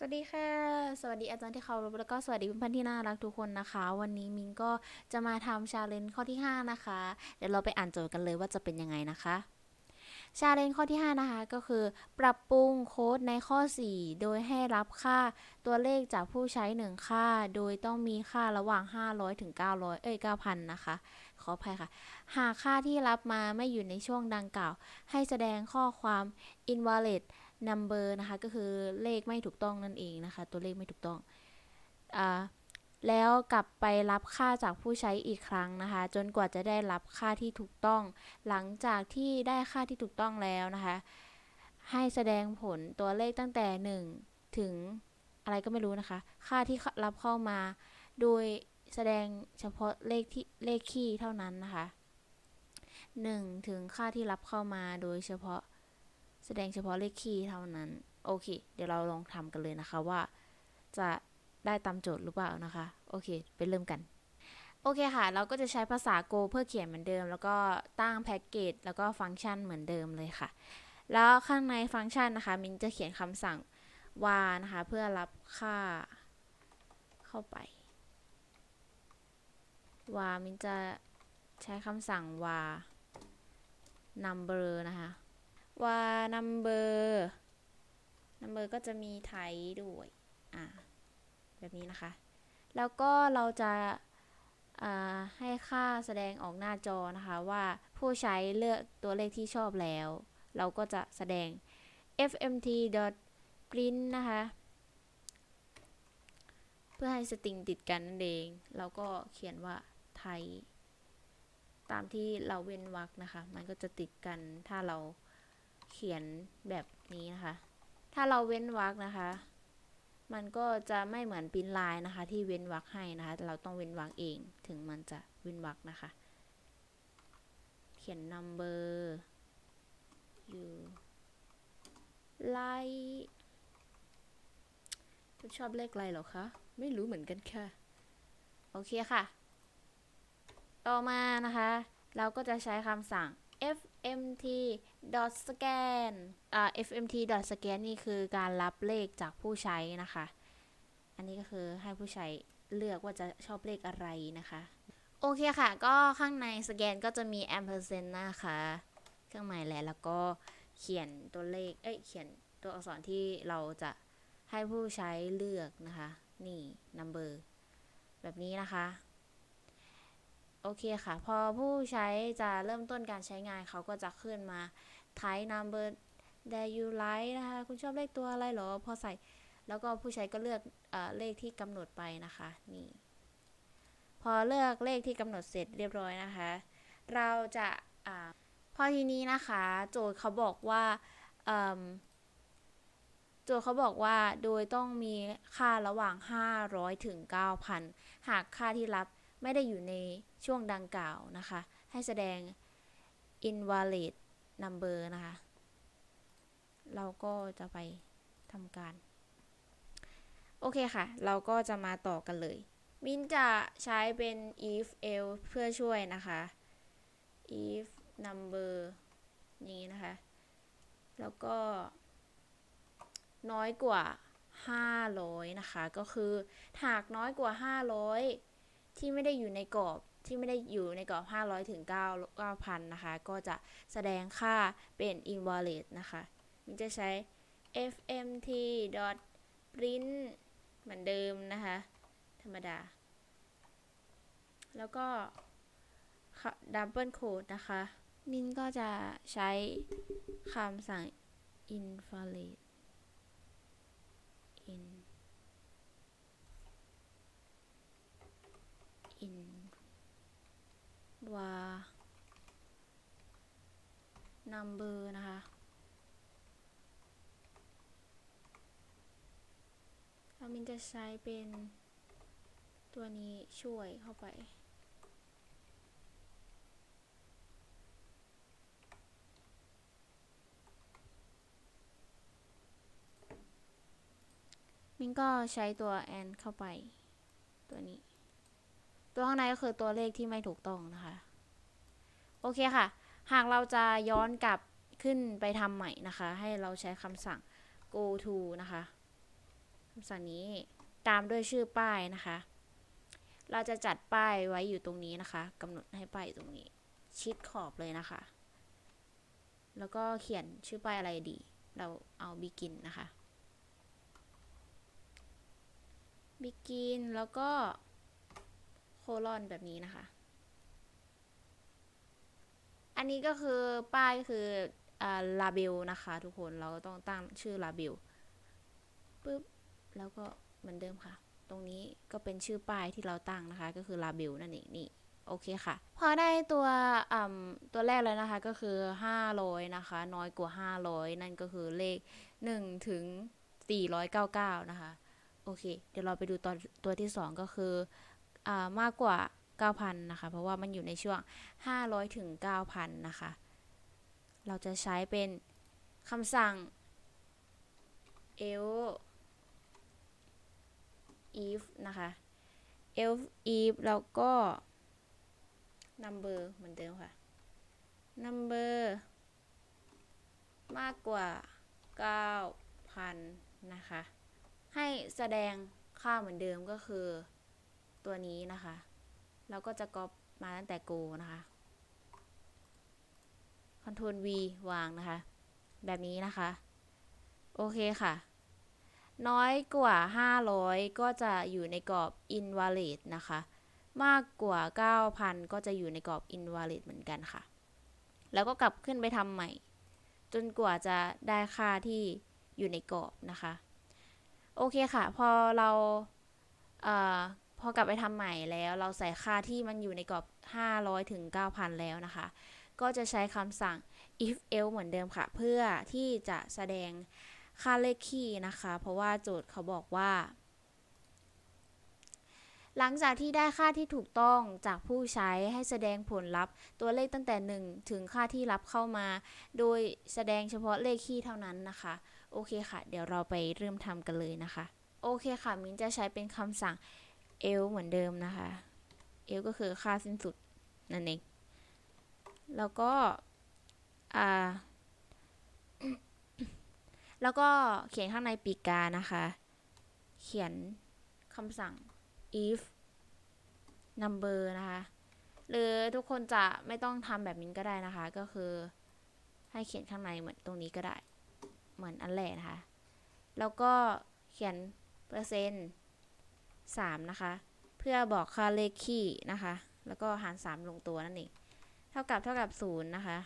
สวัสดีค่ะ สวัสดีอาจารย์ที่เคารพแล้วก็สวัสดีเพื่อนๆที่น่ารักทุกคนนะคะ วันนี้มิงก็จะมาทำชาเลนจ์ข้อที่ 5 นะคะ เดี๋ยวเราไปอ่านโจทย์กันเลยว่าจะเป็นยังไงนะคะชาเลนจ์ข้อที่ 5 นะคะ ก็คือ ปรับปรุงโค้ดในข้อ 4 โดยให้รับค่าตัวเลขจากผู้ใช้ 1 ค่า โดยต้องมีค่าระหว่าง 500 ถึง 900 เอ้ย 9,000 นะคะ ขออภัยค่ะ หากค่าที่รับมาไม่อยู่ในช่วงดังกล่าว ให้แสดงข้อความ invalid number นะคะ ก็คือเลขไม่ถูกต้องนั่นเองนะคะ ตัวเลขไม่ถูกต้องอาแล้วกลับไปรับค่าจากผู้ใช้อีกครั้งนะคะ จนกว่าจะได้รับค่าที่ถูกต้อง หลังจากที่ได้ค่าที่ถูกต้องแล้วนะคะ ให้แสดงผลตัวเลขตั้งแต่ 1 ถึงอะไรก็ไม่รู้นะคะ ค่าที่รับเข้ามา โดยแสดงเฉพาะเลขที่เลขคี่เท่านั้นนะคะ 1 ถึงค่าที่รับเข้ามาโดยเฉพาะ แสดงเฉพาะเลขคีย์เท่านั้น โอเค เดี๋ยวเราลองทำกันเลยนะคะว่า จะได้ตามโจทย์หรือเปล่านะคะ โอเค ไปเริ่มกัน โอเคค่ะ เราก็จะใช้ภาษา Go เพื่อเขียนเหมือนเดิม แล้วก็ตั้งแพ็กเกจแล้วก็ฟังก์ชันเหมือนเดิมเลยค่ะ แล้วข้างในฟังก์ชันนะคะ มินจะเขียนคำสั่ง var นะคะ เพื่อรับค่าเข้าไป var มินจะใช้คำสั่ง var number นะคะ ว่า number number ก็จะมีไทยด้วยอ่าแบบนี้นะคะ แล้วก็เราจะาให้ค่าแสดงออกหน้าจอนะคะ ว่าผู้ใช้เลือกตัวเลขที่ชอบแล้ว เราก็จะแสดง fmt print นะคะ เพื่อให้สตริงติดกันนั่นเอง เราก็เขียนว่าไทย ตามที่เราเว้นวรรคนะคะ มันก็จะติดกันถ้าเรา เขียนแบบนี้นะคะ ถ้าเราเว้นวรรคนะคะ มันก็จะไม่เหมือนปริ้นลายนะคะ ที่เว้นวรรคให้นะคะ เราต้องเว้นวรรคเอง ถึงมันจะเว้นวรรคนะคะ เขียน number you like คุณชอบเลขอะไรหรอคะ ไม่รู้เหมือนกันค่ะ โอเคค่ะ ต่อมานะคะ เราก็จะใช้คำสั่ง f fmt scan อ่า fmt scan นี่คือการรับเลขจากผู้ใช้นะคะ อันนี้ก็คือให้ผู้ใช้เลือกว่าจะชอบเลขอะไรนะคะ โอเคค่ะ ก็ข้างในสแกนก็จะมี ampersand นะคะ เครื่องหมายแหละแล้วก็เขียนตัวเลข เอ้ย เขียนตัวอักษรที่เราจะให้ผู้ใช้เลือกนะคะ นี่ number แบบนี้นะคะ โอเคค่ะ พอผู้ใช้จะเริ่มต้นการใช้งานเขาก็จะขึ้นมา type number that you like นะคะ คุณชอบเลขตัวอะไรหรอ พอใส่ แล้วก็ผู้ใช้ก็เลือกเอเลขที่กำหนดไปนะคะ นี่ พอเลือกเลขที่กำหนดเสร็จเรียบร้อยนะคะ เราจะอ่าพอทีนี้นะคะ โจทย์เขาบอกว่าโจทย์เขาบอกว่าโดยต้องมีค่าระหว่าง 500 ถึง 9,000 หากค่าที่รับ ไม่ได้อยู่ในช่วงดังกล่าวนะคะ ให้แสดง invalid number นะคะ เราก็จะไปทำการ โอเคค่ะ เราก็จะมาต่อกันเลย มินจะใช้เป็น if else เพื่อช่วยนะคะ if number นี้นะคะ แล้วก็ น้อยกว่า 500 นะคะ ก็คือหากน้อยกว่า 500 ที่ไม่ได้อยู่ในกรอบที่ไม่ได้อยู่ในกรอบ 500 ถึง 9 9,000 นะคะ ก็จะแสดงค่าเป็น invalid นะคะ มันจะใช้ fmt print เหมือนเดิมนะคะ ธรรมดา แล้วก็ double quote นะคะ มินก็จะใช้คำสั่ง invalid in number นะคะแล้วมินจะใช้เป็นตัวนี้ช่วยเข้าไป มินก็ใช้ตัว and เข้าไปตัวนี้ ตัวข้างในก็คือตัวเลขที่ไม่ถูกต้องนะคะ โอเคค่ะ หากเราจะย้อนกลับขึ้นไปทำใหม่นะคะ ให้เราใช้คำสั่ง go to นะคะคำสั่งนี้ตามด้วยชื่อป้ายนะคะ เราจะจัดป้ายไว้อยู่ตรงนี้นะคะกำหนดให้ป้ายตรงนี้ ชิดขอบเลยนะคะ แล้วก็เขียนชื่อป้ายอะไรดี เราเอา begin นะคะ begin แล้วก็โคลอนแบบนี้นะคะ อันนี้ก็คือป้ายคืออ่าลาเบลนะคะ ทุกคนเราก็ต้องตั้งชื่อลาเบลปึ๊บแล้วก็เหมือนเดิมค่ะ ตรงนี้ก็เป็นชื่อป้ายที่เราตั้งนะคะ ก็คือลาเบลนั่นเองนี่โอเคค่ะ พอได้ตัวอ่ำตัวแรกแล้วนะคะก็คือ 500 นะคะ น้อยกว่า 500 นั่นก็คือเลข 1 ถึง 499 นะคะ โอเค เดี๋ยวเราไปดูตัวตัวที่ 2 ก็คืออ่ามากกว่า 9,000นะคะ เพราะว่ามันอยู่ในช่วง 500ถึง9,000นะคะ เราจะใช้เป็นคำสั่ง l if นะคะ else if แล้วก็ number เหมือนเดิมค่ะ number มากกว่า 9,000 นะคะ ให้แสดงค่าเหมือนเดิมก็คือตัวนี้นะคะ เราก็จะก๊อปมาตั้งแต่ go นะคะ Ctrl V วางนะคะ แบบนี้นะคะ โอเคค่ะ น้อยกว่า 500 ก็จะอยู่ในกรอบ invalid นะคะ มากกว่า 9,000 ก็จะอยู่ในกรอบ invalid เหมือนกันค่ะ แล้วก็กลับขึ้นไปทำใหม่ จนกว่าจะได้ค่าที่อยู่ในกรอบนะคะ โอเคค่ะ พอเราเออ พอกลับไปทำใหม่แล้วเราใส่ค่าที่มันอยู่ในกรอบ 500 ถึง 9,000 แล้วนะคะ ก็จะใช้คำสั่ง if else เหมือนเดิมค่ะ เพื่อที่จะแสดงค่าเลขคี่นะคะ เพราะว่าโจทย์เขาบอกว่า หลังจากที่ได้ค่าที่ถูกต้องจากผู้ใช้ให้แสดงผลลัพธ์ ตัวเลขตั้งแต่ 1 ถึงค่าที่รับเข้ามา โดยแสดงเฉพาะเลขคี่เท่านั้นนะคะ โอเคค่ะ เดี๋ยวเราไปเริ่มทำกันเลยนะคะ โอเคค่ะ มิ้นจะใช้เป็นคำสั่ง l เหมือนเดิมนะคะ l ก็คือค่าสิ้นสุดนั่นเอง แล้วก็ อ่า แล้วก็เขียนข้างในปีกกานะคะ เขียนคำสั่ง if number นะคะ หรือทุกคนจะไม่ต้องทำแบบนี้ก็ได้นะคะ ก็คือให้เขียนข้างในเหมือนตรงนี้ก็ได้ เหมือนอันแรกนะคะ แล้วก็เขียนเปอร์เซ็นต์ สามนะคะ เพื่อบอกค่าเลขคี่นะคะ แล้วก็หารสามลงตัวนั่นเอง เท่ากับเท่ากับศูนย์นะคะ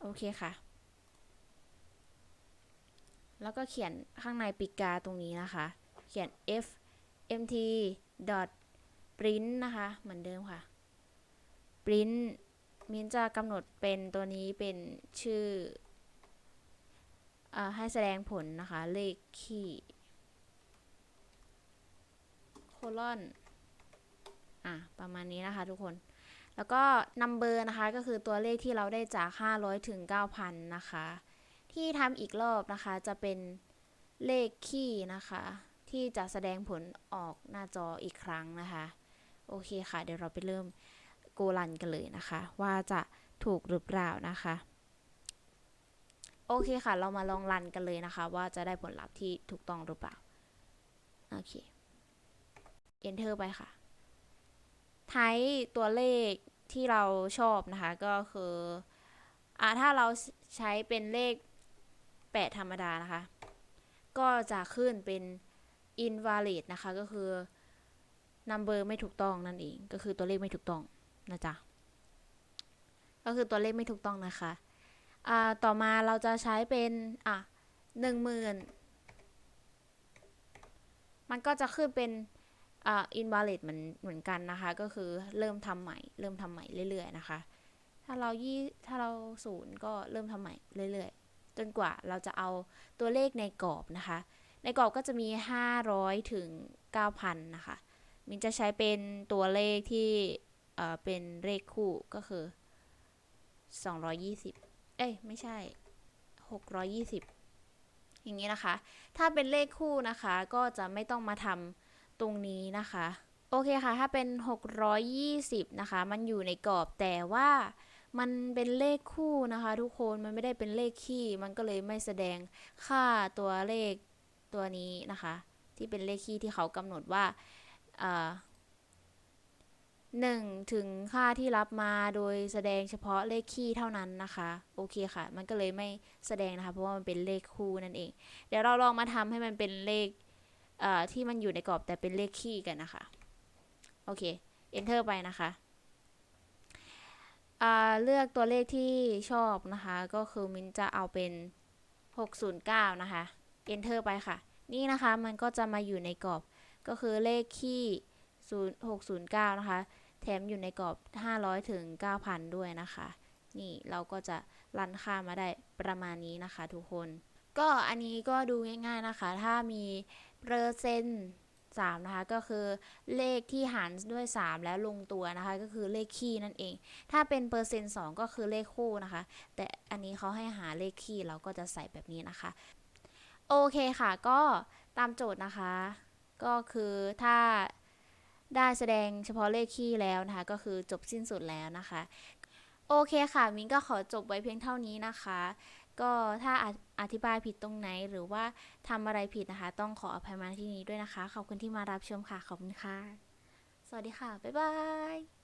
โอเคค่ะ แล้วก็เขียนข้างในปีกาตรงนี้นะคะ เขียน f mt dot print นะคะ เหมือนเดิมค่ะ print มินจะกำหนดเป็นตัวนี้เป็นชื่ออให้แสดงผลนะคะ เลขคี่ ลอนอะประมาณนี้นะคะทุกคน แล้วก็ number นะคะก็คือตัวเลขที่เราได้จาก 500 ถึง 9,000 นะคะ ที่ทำอีกรอบนะคะจะเป็นเลขคี่นะคะ ที่จะแสดงผลออกหน้าจออีกครั้งนะคะ โอเคค่ะ เดี๋ยวเราไปเริ่มโกลันกันเลยนะคะ ว่าจะถูกหรือเปล่านะคะ โอเคค่ะ เรามาลองรันกันเลยนะคะ ว่าจะได้ผลลัพธ์ที่ถูกต้องหรือเปล่า โอเค enter ไปค่ะไทป์ตัวเลขที่เราชอบนะคะ ก็คืออ่าถ้าเราใช้เป็นเลข 8 ธรรมดานะคะ ก็จะขึ้นเป็น invalid นะคะ ก็คือ number ไม่ถูกต้องนั่นเอง ก็คือตัวเลขไม่ถูกต้องนะจ๊ะ ก็คือตัวเลขไม่ถูกต้องนะคะอ่าต่อมาเราจะใช้เป็นอะหนึ่งหมื่นมันก็จะขึ้นเป็น อ่า invalid เหมือนเหมือนกันนะคะ ก็คือเริ่มทำใหม่ เริ่มทำใหม่เรื่อยๆนะคะ ถ้าเรายี่ถ้าเราศูนย์ก็เริ่มทำใหม่เรื่อยๆ จนกว่าเราจะเอาตัวเลขในกรอบนะคะ ในกรอบก็จะมี 500 ถึง 9,000 นะคะ มินจะใช้เป็นตัวเลขที่เอ่อเป็นเลขคู่ก็คือ 220 เอ้ยไม่ใช่ 620 อย่างนี้นะคะ ถ้าเป็นเลขคู่นะคะก็จะไม่ต้องมาทำ ตรงนี้นะคะ โอเคค่ะ ถ้าเป็น 620 นะคะ มันอยู่ในกรอบแต่ว่ามันเป็นเลขคู่นะคะ ทุกคนมันไม่ได้เป็นเลขคี่ มันก็เลยไม่แสดงค่าตัวเลขตัวนี้นะคะ ที่เป็นเลขคี่ที่เขากำหนดว่าหนึ่งถึงค่าที่รับมาโดยแสดงเฉพาะเลขคี่เท่านั้นนะคะ โอเคค่ะ มันก็เลยไม่แสดงนะคะ เพราะว่ามันเป็นเลขคู่นั่นเอง เดี๋ยวเราลองมาทำให้มันเป็นเลข ที่มันอยู่ในกรอบแต่เป็นเลขคี่กันนะคะ โอเค enter ไปนะคะ เลือกตัวเลขที่ชอบนะคะ ก็คือมินจะเอาเป็น 609 นะคะ enter ไปค่ะ นี่นะคะมันก็จะมาอยู่ในกรอบก็คือเลขคี่0609 นะคะ แถมอยู่ในกรอบ 500 ถึง 9,000 ด้วยนะคะ นี่เราก็จะรันค่ามาได้ประมาณนี้นะคะทุกคน ก็อันนี้ก็ดูง่ายๆนะคะ ถ้ามี เปอร์เซ็นต์3นะคะก็คือเลขที่หารด้วย 3 แล้วลงตัวนะคะก็คือเลขคี่นั่นเอง ถ้าเป็นเปอร์เซ็นต์2ก็คือเลขคู่นะคะ แต่อันนี้เขาให้หาเลขคี่เราก็จะใส่แบบนี้นะคะ โอเคค่ะก็ตามโจทย์นะคะ ก็คือถ้าได้แสดงเฉพาะเลขคี่แล้วนะคะ ก็คือจบสิ้นสุดแล้วนะคะ โอเคค่ะ มิ้นก็ขอจบไว้เพียงเท่านี้นะคะ ก็ถ้าอ อธิบายผิดตรงไหนหรือว่าทำอะไรผิดนะคะ ต้องขออภัยมาที่นี้ด้วยนะคะ ขอบคุณที่มารับชมค่ะ ขอบคุณค่ะ สวัสดีค่ะ บ๊ายบาย